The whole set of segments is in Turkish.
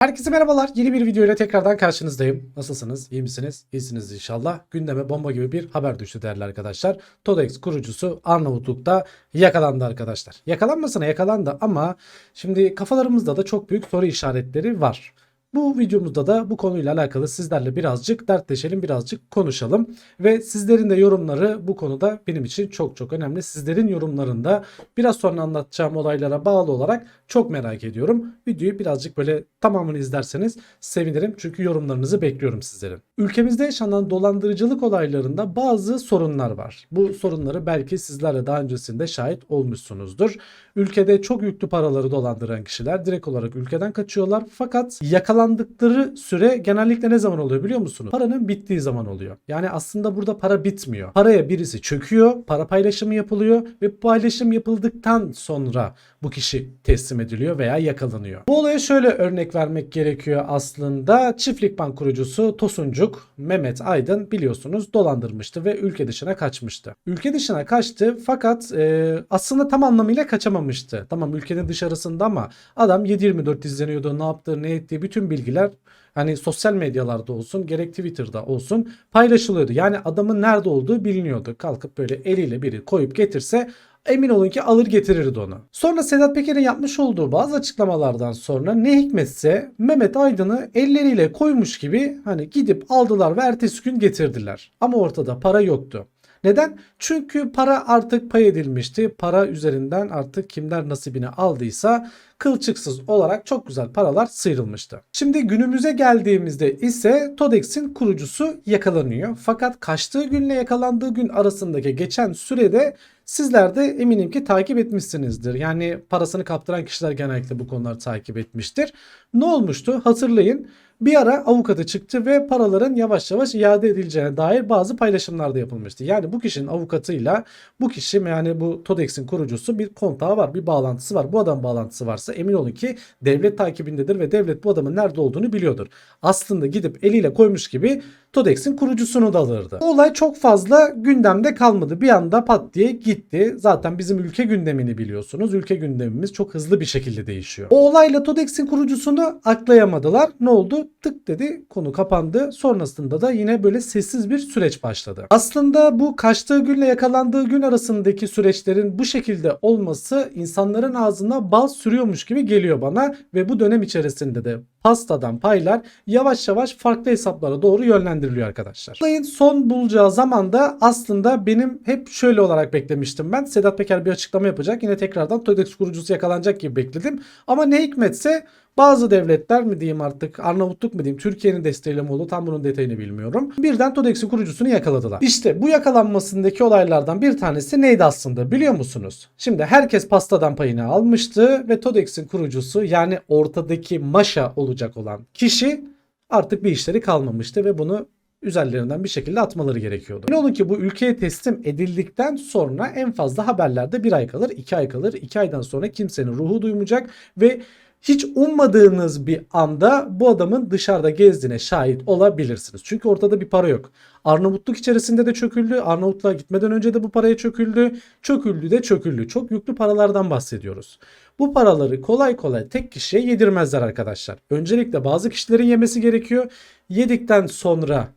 Herkese merhabalar. Yeni bir video ile tekrardan karşınızdayım. Nasılsınız? İyi misiniz? İyisiniz inşallah. Gündeme bomba gibi bir haber düştü değerli arkadaşlar. Todex kurucusu Arnavutluk'ta yakalandı arkadaşlar. Yakalanmasına yakalandı ama şimdi kafalarımızda da çok büyük soru işaretleri var. Bu videomuzda da bu konuyla alakalı sizlerle birazcık dertleşelim, birazcık konuşalım. Ve sizlerin de yorumları bu konuda benim için çok çok önemli. Sizlerin yorumlarında biraz sonra anlatacağım olaylara bağlı olarak çok merak ediyorum. Videoyu birazcık böyle tamamını izlerseniz sevinirim. Çünkü yorumlarınızı bekliyorum sizlerin. Ülkemizde yaşanan dolandırıcılık olaylarında bazı sorunlar var. Bu sorunları belki sizler de daha öncesinde şahit olmuşsunuzdur. Ülkede çok yüklü paraları dolandıran kişiler direkt olarak ülkeden kaçıyorlar. Fakat yakalandıkları süre genellikle ne zaman oluyor biliyor musunuz? Paranın bittiği zaman oluyor. Yani aslında burada para bitmiyor. Paraya birisi çöküyor, para paylaşımı yapılıyor ve paylaşım yapıldıktan sonra bu kişi teslim ediliyor veya yakalanıyor. Bu olaya şöyle örnek vermek gerekiyor aslında. Çiftlik Bank kurucusu Tosuncuk Mehmet Aydın biliyorsunuz dolandırmıştı ve ülke dışına kaçmıştı. Ülke dışına kaçtı fakat e, aslında tam anlamıyla kaçamamıştı. Tamam ülkenin dışarısında ama adam 7-24 izleniyordu. Ne yaptığı ne ettiği bütün bilgiler hani sosyal medyalarda olsun gerek Twitter'da olsun paylaşılıyordu. Yani adamın nerede olduğu biliniyordu. Kalkıp böyle eliyle biri koyup getirse emin olun ki alır getirirdi onu. Sonra Sedat Peker'in yapmış olduğu bazı açıklamalardan sonra ne hikmetse Mehmet Aydın'ı elleriyle koymuş gibi hani gidip aldılar ve ertesi gün getirdiler. Ama ortada para yoktu. Neden? Çünkü para artık pay edilmişti. Para üzerinden artık kimler nasibini aldıysa kılçıksız olarak çok güzel paralar sıyrılmıştı. Şimdi günümüze geldiğimizde ise Todex'in kurucusu yakalanıyor. Fakat kaçtığı günle yakalandığı gün arasındaki geçen sürede sizler de eminim ki takip etmişsinizdir. Yani parasını kaptıran kişiler genellikle bu konuları takip etmiştir. Ne olmuştu? Hatırlayın. Bir ara avukatı çıktı ve paraların yavaş yavaş iade edileceğine dair bazı paylaşımlar da yapılmıştı. Yani bu kişinin avukatıyla bu kişi yani bu Todex'in kurucusu bir kontağı var, bir bağlantısı var. Bu adam bağlantısı varsa emin olun ki devlet takibindedir ve devlet bu adamın nerede olduğunu biliyordur. Aslında gidip eliyle koymuş gibi Todex'in kurucusunu da alırdı. Bu olay çok fazla gündemde kalmadı. Bir anda pat diye gitti. Zaten bizim ülke gündemini biliyorsunuz. Ülke gündemimiz çok hızlı bir şekilde değişiyor. O olayla Todex'in kurucusunu aklayamadılar. Ne oldu? Tık dedi konu kapandı. Sonrasında da yine böyle sessiz bir süreç başladı. Aslında bu kaçtığı günle yakalandığı gün arasındaki süreçlerin bu şekilde olması insanların ağzına bal sürüyormuş gibi geliyor bana ve bu dönem içerisinde de pastadan paylar yavaş yavaş farklı hesaplara doğru yönlendiriliyor arkadaşlar. Olayın son bulacağı zaman da aslında benim hep şöyle olarak beklemiştim ben. Sedat Peker bir açıklama yapacak. Yine tekrardan Todex kurucusu yakalanacak gibi bekledim. Ama ne hikmetse bazı devletler mi diyeyim artık Arnavutluk mu diyeyim Türkiye'nin desteğiyle mi oldu tam bunun detayını bilmiyorum. Birden Todex'in kurucusunu yakaladılar. İşte bu yakalanmasındaki olaylardan bir tanesi neydi aslında biliyor musunuz? Şimdi herkes pastadan payını almıştı ve Todex'in kurucusu yani ortadaki maşa olacak olan kişi artık bir işleri kalmamıştı ve bunu üzerlerinden bir şekilde atmaları gerekiyordu. Ne olun ki bu ülkeye teslim edildikten sonra en fazla haberlerde bir ay kalır, iki ay kalır. iki aydan sonra kimsenin ruhu duymayacak ve hiç ummadığınız bir anda bu adamın dışarıda gezdiğine şahit olabilirsiniz. Çünkü ortada bir para yok. Arnavutluk içerisinde de çöküldü. Arnavutluğa gitmeden önce de bu paraya çöküldü. Çöküldü de çöküldü. Çok yüklü paralardan bahsediyoruz. Bu paraları kolay kolay tek kişiye yedirmezler arkadaşlar. Öncelikle bazı kişilerin yemesi gerekiyor. Yedikten sonra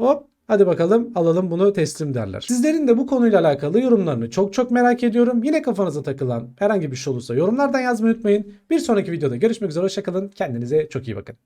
hop Hadi bakalım alalım bunu teslim derler. Sizlerin de bu konuyla alakalı yorumlarını çok çok merak ediyorum. Yine kafanıza takılan herhangi bir şey olursa yorumlardan yazmayı unutmayın. Bir sonraki videoda görüşmek üzere. Hoşçakalın. Kendinize çok iyi bakın.